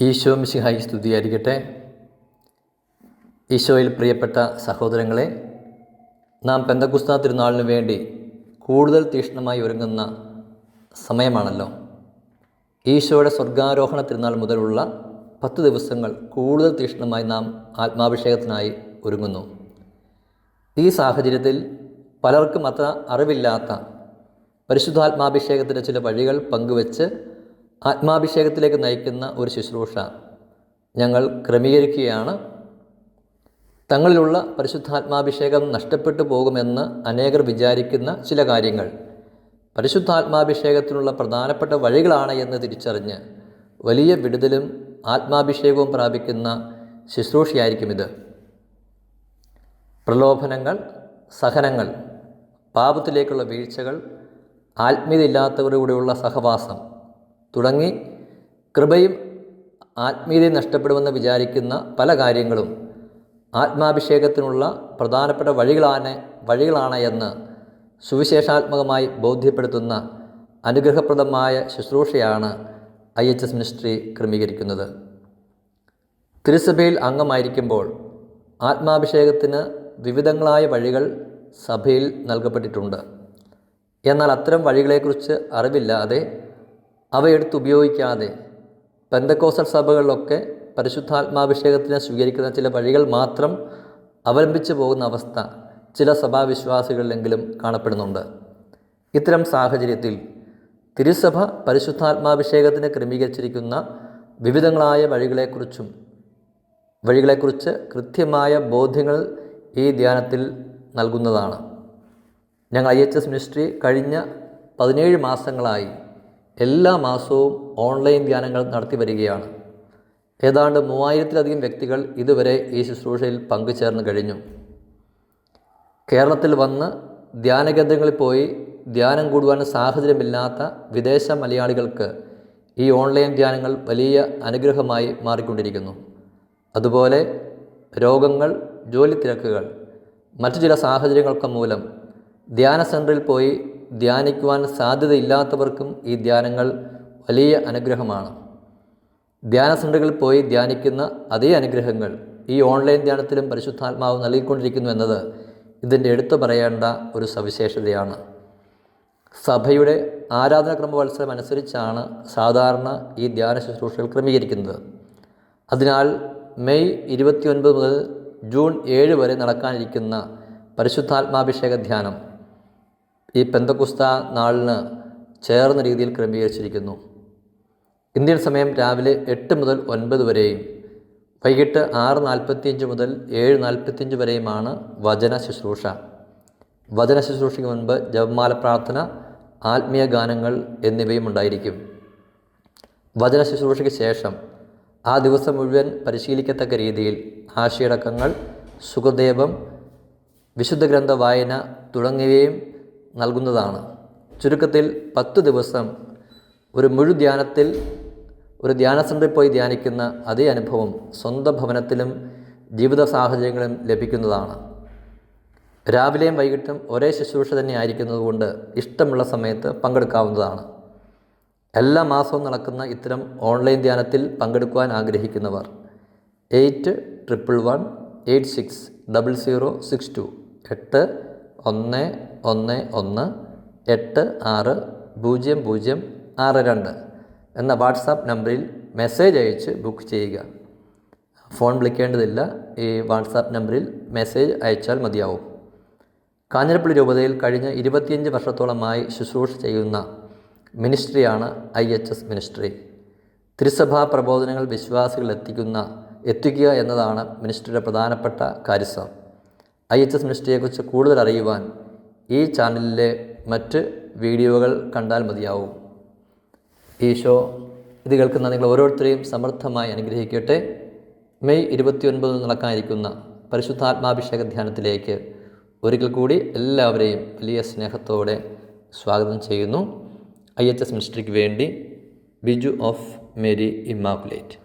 ഈശോ മിശിഹായി സ്തുതിയായിരിക്കട്ടെ. ഈശോയിൽ പ്രിയപ്പെട്ട സഹോദരങ്ങളെ നാം പെന്തക്കുസ്ത തിരുനാളിന് വേണ്ടി കൂടുതൽ തീക്ഷ്ണമായി ഒരുങ്ങുന്ന സമയമാണല്ലോ. ഈശോയുടെ സ്വർഗാരോഹണ തിരുനാൾ മുതലുള്ള പത്ത് ദിവസങ്ങൾ കൂടുതൽ തീക്ഷ്ണമായി നാം ആത്മാഭിഷേകത്തിനായി ഒരുങ്ങുന്നു. ഈ സാഹചര്യത്തിൽ പലർക്കും അത്ര അറിവില്ലാത്ത പരിശുദ്ധാത്മാഭിഷേകത്തിന്റെ ചില വഴികൾ പങ്കുവച്ച് ആത്മാഭിഷേകത്തിലേക്ക് നയിക്കുന്ന ഒരു ശുശ്രൂഷ ഞങ്ങൾ ക്രമീകരിക്കുകയാണ്. തങ്ങളിലുള്ള പരിശുദ്ധാത്മാഭിഷേകം നഷ്ടപ്പെട്ടു പോകുമെന്ന് അനേകർ വിചാരിക്കുന്ന ചില കാര്യങ്ങൾ. പരിശുദ്ധാത്മാഭിഷേകത്തിനുള്ള പ്രധാനപ്പെട്ട വഴികളാണ് എന്ന് തിരിച്ചറിഞ്ഞ് വലിയ വിടുതലും ആത്മാഭിഷേകവും പ്രാപിക്കുന്ന ശുശ്രൂഷയായിരിക്കും ഇത്. പ്രലോഭനങ്ങൾ സഹനങ്ങൾ പാപത്തിലേക്കുള്ള വീഴ്ചകൾ ആത്മീയതയില്ലാത്തവരുടെ കൂടെയുള്ള സഹവാസം തുടങ്ങി കൃപയും ആത്മീയതയും നഷ്ടപ്പെടുമെന്ന് വിചാരിക്കുന്ന പല കാര്യങ്ങളും ആത്മാഭിഷേകത്തിനുള്ള പ്രധാനപ്പെട്ട വഴികളാണ് വഴികളാണ് എന്ന് സുവിശേഷാത്മകമായി ബോധ്യപ്പെടുത്തുന്ന അനുഗ്രഹപ്രദമായ ശുശ്രൂഷയാണ് ഐ എച്ച് എസ് മിനിസ്ട്രി ക്രമീകരിക്കുന്നത്. തിരുസഭയിൽ അംഗമായിരിക്കുമ്പോൾ ആത്മാഭിഷേകത്തിന് വിവിധങ്ങളായ വഴികൾ സഭയിൽ നൽകപ്പെട്ടിട്ടുണ്ട്. എന്നാൽ അത്തരം വഴികളെക്കുറിച്ച് അറിവില്ലാതെ അവയെടുത്ത് ഉപയോഗിക്കാതെ പെന്തക്കോസൽ സഭകളിലൊക്കെ പരിശുദ്ധാത്മാഭിഷേകത്തിന് സ്വീകരിക്കുന്ന ചില വഴികൾ മാത്രം അവലംബിച്ചു പോകുന്ന അവസ്ഥ ചില സഭാവിശ്വാസികളിലെങ്കിലും കാണപ്പെടുന്നുണ്ട്. ഇത്തരം സാഹചര്യത്തിൽ തിരുസഭ പരിശുദ്ധാത്മാഭിഷേകത്തിന് ക്രമീകരിച്ചിരിക്കുന്ന വിവിധങ്ങളായ വഴികളെക്കുറിച്ചും വഴികളെക്കുറിച്ച് കൃത്യമായ ബോധ്യങ്ങൾ ഈ ധ്യാനത്തിൽ നൽകുന്നതാണ്. ഞങ്ങൾ ഐ എച്ച് എസ് മിനിസ്ട്രി കഴിഞ്ഞ പതിനേഴ് മാസങ്ങളായി എല്ലാ മാസവും ഓൺലൈൻ ധ്യാനങ്ങൾ നടത്തി വരികയാണ്. ഏതാണ്ട് മൂവായിരത്തിലധികം വ്യക്തികൾ ഇതുവരെ ഈ ശുശ്രൂഷയിൽ പങ്കുചേർന്ന് കഴിഞ്ഞു. കേരളത്തിൽ വന്ന് ധ്യാന കേന്ദ്രങ്ങളിൽ പോയി ധ്യാനം കൂടുവാൻ സാഹചര്യമില്ലാത്ത വിദേശ മലയാളികൾക്ക് ഈ ഓൺലൈൻ ധ്യാനങ്ങൾ വലിയ അനുഗ്രഹമായി മാറിക്കൊണ്ടിരിക്കുന്നു. അതുപോലെ രോഗങ്ങൾ ജോലി തിരക്കുകൾ മറ്റു ചില സാഹചര്യങ്ങൾക്ക് മൂലം ധ്യാന സെന്ററിൽ പോയി ധ്യാനിക്കുവാൻ സാധ്യതയില്ലാത്തവർക്കും ഈ ധ്യാനങ്ങൾ വലിയ അനുഗ്രഹമാണ്. ധ്യാന സെന്ററുകളിൽ പോയി ധ്യാനിക്കുന്ന അതേ അനുഗ്രഹങ്ങൾ ഈ ഓൺലൈൻ ധ്യാനത്തിലും പരിശുദ്ധാത്മാവ് നൽകിക്കൊണ്ടിരിക്കുന്നു എന്നത് ഇതിന്റെ എടുത്തു പറയേണ്ട ഒരു സവിശേഷതയാണ്. സഭയുടെ ആരാധനാക്രമവത്സരം അനുസരിച്ചാണ് സാധാരണ ഈ ധ്യാന ശുശ്രൂഷകൾ ക്രമീകരിക്കുന്നത്. അതിനാൽ മെയ് ഇരുപത്തിയൊൻപത് മുതൽ ജൂൺ ഏഴ് വരെ നടക്കാനിരിക്കുന്ന പരിശുദ്ധാത്മാഭിഷേക ധ്യാനം ഈ പെന്തക്കുസ്ത നാളിന് ചേർന്ന രീതിയിൽ ക്രമീകരിച്ചിരിക്കുന്നു. ഇന്ത്യൻ സമയം രാവിലെ എട്ട് മുതൽ ഒൻപത് വരെയും വൈകിട്ട് ആറ് നാൽപ്പത്തിയഞ്ച് മുതൽ ഏഴ് നാൽപ്പത്തിയഞ്ച് വരെയുമാണ് വചന ശുശ്രൂഷ. വചന ശുശ്രൂഷയ്ക്ക് മുൻപ് ജപമാല പ്രാർത്ഥന ആത്മീയ ഗാനങ്ങൾ എന്നിവയും ഉണ്ടായിരിക്കും. വചന ശുശ്രൂഷയ്ക്ക് ശേഷം ആ ദിവസം മുഴുവൻ പരിശീലിക്കത്തക്ക രീതിയിൽ ആശയടക്കങ്ങൾ സുഖദേവം വിശുദ്ധ ഗ്രന്ഥ വായന തുടങ്ങിയവയും നൽകുന്നതാണ്. ചുരുക്കത്തിൽ പത്ത് ദിവസം ഒരു മുഴു ധ്യാനത്തിൽ ഒരു ധ്യാന സെന്ററിൽ പോയി ധ്യാനിക്കുന്ന അതേ അനുഭവം സ്വന്തം ഭവനത്തിലും ജീവിത സാഹചര്യങ്ങളിലും ലഭിക്കുന്നതാണ്. രാവിലെയും വൈകിട്ടും ഒരേ ശുശ്രൂഷ തന്നെ ആയിരിക്കുന്നതുകൊണ്ട് ഇഷ്ടമുള്ള സമയത്ത് പങ്കെടുക്കാവുന്നതാണ്. എല്ലാ മാസവും നടക്കുന്ന ഇത്തരം ഓൺലൈൻ ധ്യാനത്തിൽ പങ്കെടുക്കുവാൻ ആഗ്രഹിക്കുന്നവർ eight triple one eight six double zero six two എട്ട് ഒന്ന് ഒന്ന് ഒന്ന് എട്ട് ആറ് പൂജ്യം പൂജ്യം ആറ് രണ്ട് എന്ന വാട്സാപ്പ് നമ്പറിൽ മെസ്സേജ് അയച്ച് ബുക്ക് ചെയ്യുക. ഫോൺ വിളിക്കേണ്ടതില്ല ഈ വാട്സാപ്പ് നമ്പറിൽ മെസ്സേജ് അയച്ചാൽ മതിയാവും. കാഞ്ഞിരപ്പള്ളി രൂപതയിൽ കഴിഞ്ഞ ഇരുപത്തിയഞ്ച് വർഷത്തോളമായി ശുശ്രൂഷ ചെയ്യുന്ന മിനിസ്ട്രിയാണ് ഐ എച്ച് എസ് മിനിസ്ട്രി. ത്രിസഭാ പ്രബോധനങ്ങൾ വിശ്വാസികൾ എത്തിക്കുന്ന എത്തിക്കുക എന്നതാണ് മിനിസ്ട്രിയുടെ പ്രധാനപ്പെട്ട കാര്യസം ഐ എച്ച് എസ് മിനിസ്ട്രിയെക്കുറിച്ച് കൂടുതൽ അറിയുവാൻ ഈ ചാനലിലെ മറ്റ് വീഡിയോകൾ കണ്ടാൽ മതിയാവും. ഈശോ ഇത് കേൾക്കുന്ന നിങ്ങൾ ഓരോരുത്തരെയും സമർത്ഥമായി അനുഗ്രഹിക്കട്ടെ. മെയ് ഇരുപത്തിയൊൻപത് നടക്കാനിരിക്കുന്ന പരിശുദ്ധാത്മാഭിഷേക ധ്യാനത്തിലേക്ക് ഒരിക്കൽ കൂടി എല്ലാവരെയും വലിയ സ്നേഹത്തോടെ സ്വാഗതം ചെയ്യുന്നു. ഐ എച്ച് എസ് മിനിസ്ട്രിക്ക് വേണ്ടി ബിജു ഓഫ് മേരി ഇമ്മാക്കുലേറ്റ്.